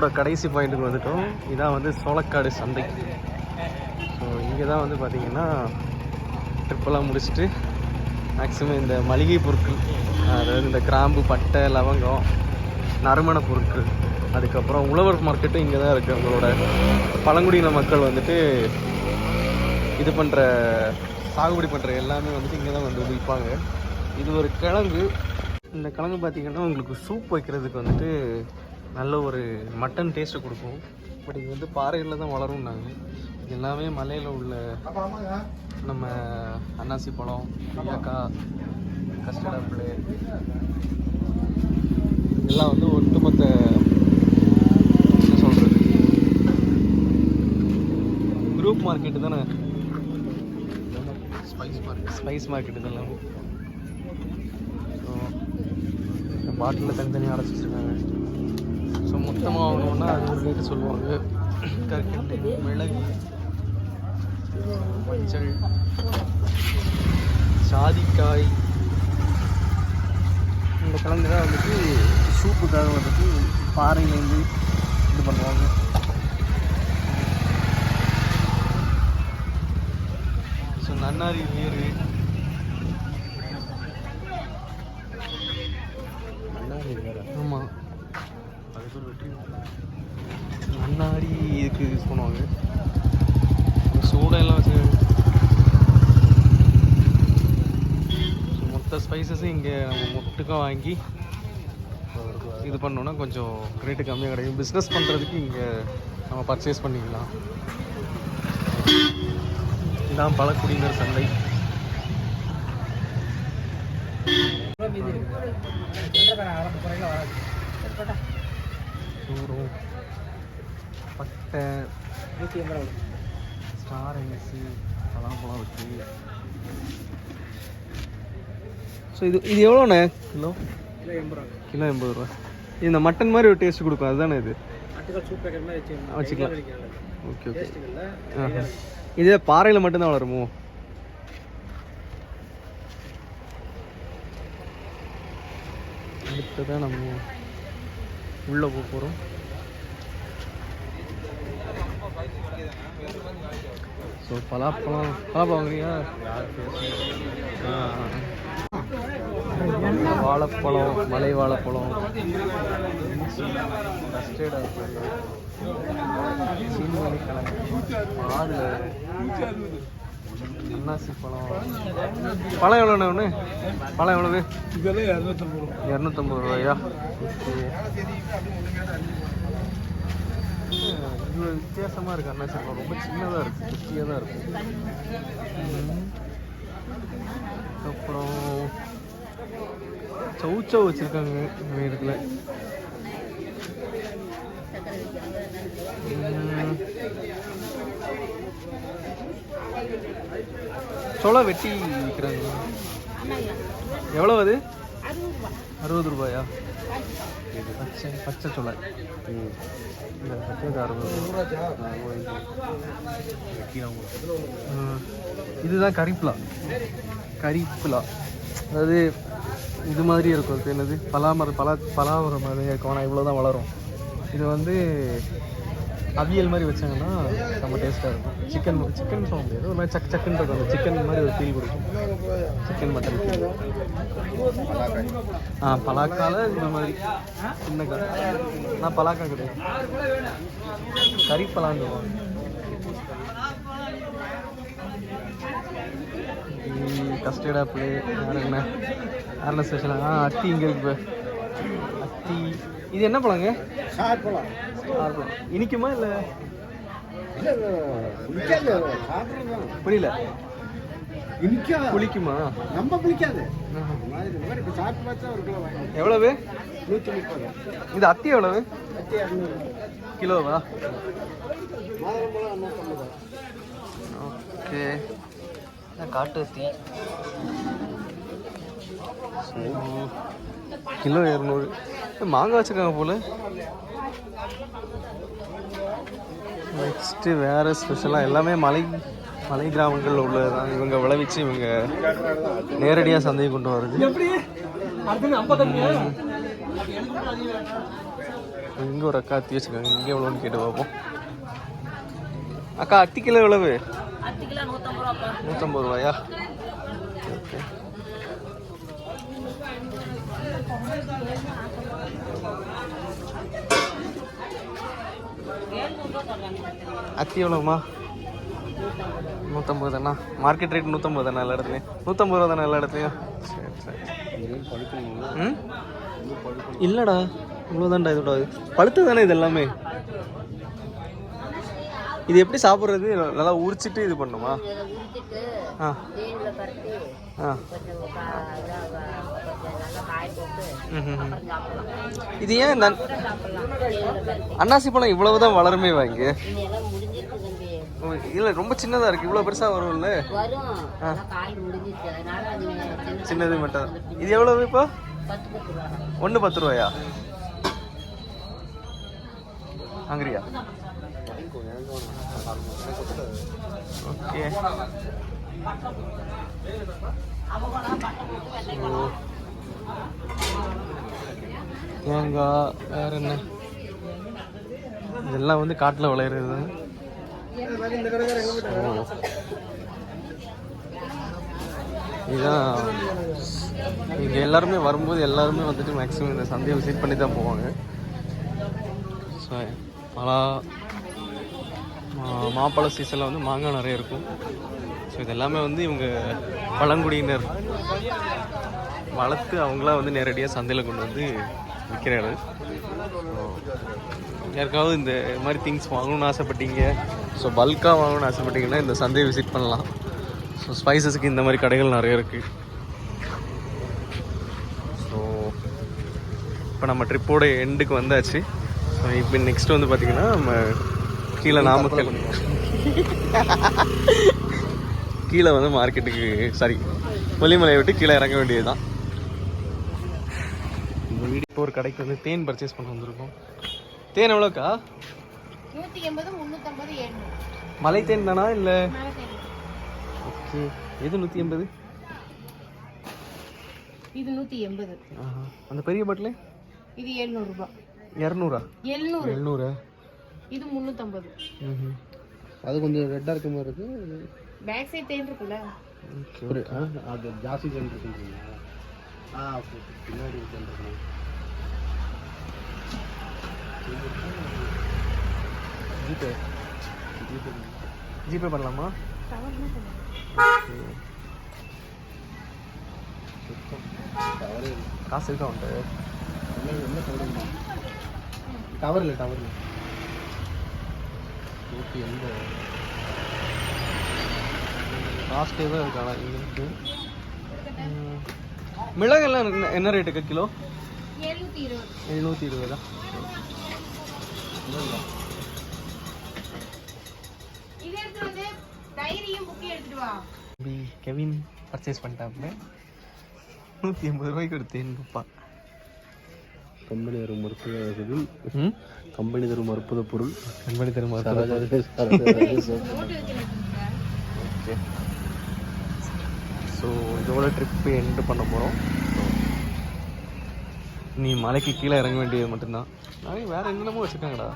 அப்புறம் கடைசி பாயிண்ட்டுக்கு வந்துட்டோம். இதான் வந்து சோளக்காடு சந்தை. ஸோ இங்கே தான் வந்து பார்த்தீங்கன்னா ட்ரிப்பெல்லாம் முடிச்சுட்டு மேக்ஸிமம் இந்த மளிகை பொருட்கள் அதாவது இந்த கிராம்பு பட்டை லவங்கம் நறுமண பொருட்கள் அதுக்கப்புறம் உழவர் மார்க்கெட்டும் இங்கே தான் இருக்குது அவங்களோட பழங்குடியின மக்கள் வந்துட்டு இது பண்ணுற சாகுபடி பண்ணுற எல்லாமே வந்துட்டு இங்கே தான் வந்து விற்பாங்க. இது ஒரு கிழங்கு. இந்த கிழங்கு பார்த்திங்கன்னா உங்களுக்கு சூப் வைக்கிறதுக்கு வந்துட்டு நல்ல ஒரு மட்டன் டேஸ்ட்டு கொடுக்கும். பட் இது வந்து பாறைகளில் தான் வளரும்னாங்க இது எல்லாமே மலையில் உள்ள நம்ம அன்னாசி பழம் கொய்யாக்காய் கஸ்டர்ட் ஆப்பிள் இதெல்லாம் வந்து ஒட்டுமொத்த சொல்கிறது குரூப் மார்க்கெட்டு தானே? ஸ்பைஸ் மார்க்கெட் ஸ்பைஸ் மார்க்கெட் இதெல்லாம் ஸோ இந்த பாட்டிலில் தனித்தனியாக அடைச்சி வச்சுருக்காங்க ஸோ மொத்தமாக வாங்கணும்னா அது ஒரு ரேட்டு சொல்லுவாங்க. கற்கண்டு மிளகு மஞ்சள் சாதிக்காய் இந்த கிழங்கு தான் வந்துட்டு சூப்புக்காக வந்துட்டு பாறையிலேருந்து இது பண்ணுவாங்க. ஸோ நன்னாரி வேறு யூஸ் பண்ணுவாங்க சூடெல்லாம் வச்சு மொத்த ஸ்பைசஸும் இங்கே நம்ம மொட்டுக்கும் வாங்கி இது பண்ணோன்னா கொஞ்சம் ரேட்டு கம்மியாக கிடைக்கும். பிஸ்னஸ் பண்ணுறதுக்கு இங்கே நம்ம பர்ச்சேஸ் பண்ணிக்கலாம். இதான் பழக்குடியினர் சந்தை. சூரம் பட்டை ஸ்டார் ஐஸு பலாப்பழம் இருக்குது ஸோ இது இது எவ்வளோண்ணே? கிலோ? கிலோ எண்பது ரூபா. இது இந்த மட்டன் மாதிரி ஒரு டேஸ்ட் கொடுக்கும் அதுதானே இது? வச்சுக்கலாம். Okay okay. இது பாறையில் மட்டும்தான் வளருமோ? அடுத்ததான் நம்ம உள்ளே போக போகிறோம் ஸோ பலாப்பழம் பலாப்பழம் வாங்குறியா ஆ. வாழைப்பழம் மலை வாழைப்பழம். கஸ்டர்ட் ஆறு அன்னாசி பழம். பழம் எவ்வளோண்ணே ஒன்று? பழம் எவ்வளவு? இரநூத்தம்பது ரூபா இரநூத்தம்பது இவ்வளோ வித்தியாசமாக இருக்குது அருணாச்சலம் ரொம்ப சின்னதாக இருக்குது குட்டியாக தான் இருக்கும் அப்புறம் சவுச்சவ் வச்சுருக்காங்க இந்த இடத்துல. சோளம் வெட்டி விற்கிறாங்க எவ்வளோ அது? அறுபது ரூபாயா? பச்சை பச்சை சோளை இந்த பச்சை. இதுதான் கரிப்லா கரிப்லா அதாவது இது மாதிரி இருக்கும். அது என்னது? பலாமரம் பலா பலாமரம் மாதிரி இருக்கும். ஆனால் இவ்வளோ தான் வளரும். இது வந்து அவியல் மாதிரி வச்சாங்கன்னா நம்ம டேஸ்ட்டாக இருக்கும். சிக்கன் சிக்கன் சொல்ல முடியாது. ஒரு மாதிரி சக் சக்குன்னு இருக்கும். அந்த சிக்கன் மாதிரி ஒரு ஃபீல் கொடுக்கும். சிக்கன் மட்டன் ஃபீல் ஆ பலாக்கால இந்த மாதிரி. சின்ன காய் நான் பலாக்கா கிடையாது. கறி பலான்னு சொல்லுவாங்க. கஸ்டர்ட் ஆப்பிள் வேறு என்ன? வேறு என்ன ஸ்பெஷலாக ஆ அத்தி இங்கே இருக்கு அத்தி. இது என்ன பழங்க? சார் பழம். இனிக்குமா இல்லை? புரியல. இனிக்காது. புளிக்குமா? நம்ம வாங்கி எவ்வளவு? நூற்றி முப்பது. இது அத்தி எவ்வளவு? கிலோவா? ஓகே. காட்டு அத்தி. கிலோ இரநூறு. மாங்காய் வச்சுருக்காங்க போல. நெக்ஸ்ட்டு வேறு ஸ்பெஷலாக எல்லாமே மலை மலை கிராமங்களில் உள்ளது தான் இவங்க விளைவிச்சு இவங்க நேரடியாக சந்தையை கொண்டு வருது இங்கே ஒரு அக்கா அத்தி வச்சுருக்காங்க. இங்கே எவ்வளோன்னு கேட்டு பார்ப்போம். அக்கா அத்தி கிலோ எவ்வளவு? நூற்றம்பது ரூபாயா? ஓகே அத்தி எவ்வளோம்மா நூற்றம்பது தானா? மார்க்கெட் ரேட் நூற்றம்பது தானே எல்லா இடத்துலையும்? நூற்றம்பது ரூபா தானே எல்லா இடத்துலையும்? சரி சரி. ம்? இல்லைடா இவ்வளோதான்டா இதோட இது பழுத்து தானே இது எல்லாமே? இது எப்படி சாப்பிட்றது? நல்லா உரிச்சிட்டு இது பண்ணுமா? ஆ. ஆ. இதா ஏன் அன்னாசி பழம் இவ்வளவு தான் வளருமே வாங்கி? இல்லை ரொம்ப சின்னதாக இருக்குது இவ்வளோ பெருசாக வரும்ல? சின்னது மட்டும். இது எவ்வளவு இப்போ? பத்து பத்து ரூபாயா? வாங்குறியா? ஓகே. தேங்காய் வேற என்ன? இதெல்லாம் வந்து காட்டில் விளையிறது. இதுதான் இங்கே எல்லாருமே வரும்போது எல்லாருமே வந்துட்டு மேக்ஸிமம் இந்த சந்தையை விசிட் பண்ணி தான் போவாங்க. ஸோ பலா மாப்பழ சீசனில் வந்து மாங்காய் நிறைய இருக்கும். ஸோ இது எல்லாமே வந்து இவங்க பழங்குடியினர். வளர்த்து அவங்களா வந்து நேரடியாக சந்தையில் கொண்டு வந்து விற்கிறாரு. ஸோ யாருக்காவது இந்த மாதிரி திங்ஸ் வாங்கணும்னு ஆசைப்பட்டீங்க? ஸோ பல்காக வாங்கணும்னு ஆசைப்பட்டீங்கன்னா இந்த சந்தையை விசிட் பண்ணலாம். ஸோ ஸ்பைசஸுக்கு இந்த மாதிரி கடைகள் நிறைய இருக்குது ஸோ இப்போ நம்ம ட்ரிப்போட எண்டுக்கு வந்தாச்சு. ஸோ இப்போ நெக்ஸ்ட் வந்து பார்த்திங்கன்னா நம்ம கீழே நாமக்கல். கீழே வந்து மார்க்கெட்டுக்கு சாரி கொல்லிமலையை விட்டு கீழே இறங்க வேண்டியது தான் இந்த வீடு இப்போ ஒரு கடைக்கு வந்து தேன் பர்ச்சேஸ் பண்ண வந்திருக்கோம். தேன் எவ்வளோக்கா? நூற்றி எண்பது முந்நூற்றம்பது ஏழ்நூறு மலை தேன் தானா இல்லை? ஓகே. எது நூற்றி எண்பது? இது நூற்றி எண்பது. ஆஹா. அந்த பெரிய பாட்டில் இது எழுநூறுபா. இரநூறா? எழுநூறு. எழுநூறா? இது முந்நூற்றம்பது ம் அது கொஞ்சம் ரெட்டா இருக்க மாதிரி இருக்கு. பேக் சைட் தேன் இருக்குல்ல? ஓகே ஒரு ஆ, அது ஜாஸ்தி சென்ட் இருக்குங்களா ஆ ஓகே பின்னாடி சென்ட் ஜிபே. ஜிபே ஜிபே பண்ணலாமா? காசு இருக்கா உண்டு என்ன சொல்றீங்க டவர் இல்லை டவர் இல்லை. ஓகே எந்த காஸ்ட்டே தான் இருக்கா இங்கே மிளகெல்லாம் என்ன- என்ன ரேட்டுக்கு கிலோ? எழுநூற்றி இருபது. கெவின் பர்ச்சேஸ் பண்ணிட்டாப்புல. நூற்றி எண்பது ரூபாய்க்கு ஒரு தேன் குப்பா. கம்பெனி தரும் மருத்துவ கம்பெனி தரும் அற்புத பொருள். கண்பணி தருமா ஓகே. ஸோ இதோட ட்ரிப்பு எண்டு பண்ண போகிறோம் நீ மலைக்கு கீழே இறங்க வேண்டியது மட்டும்தான். நிறைய வேறு என்னென்னமோ வச்சுருக்காங்கடா.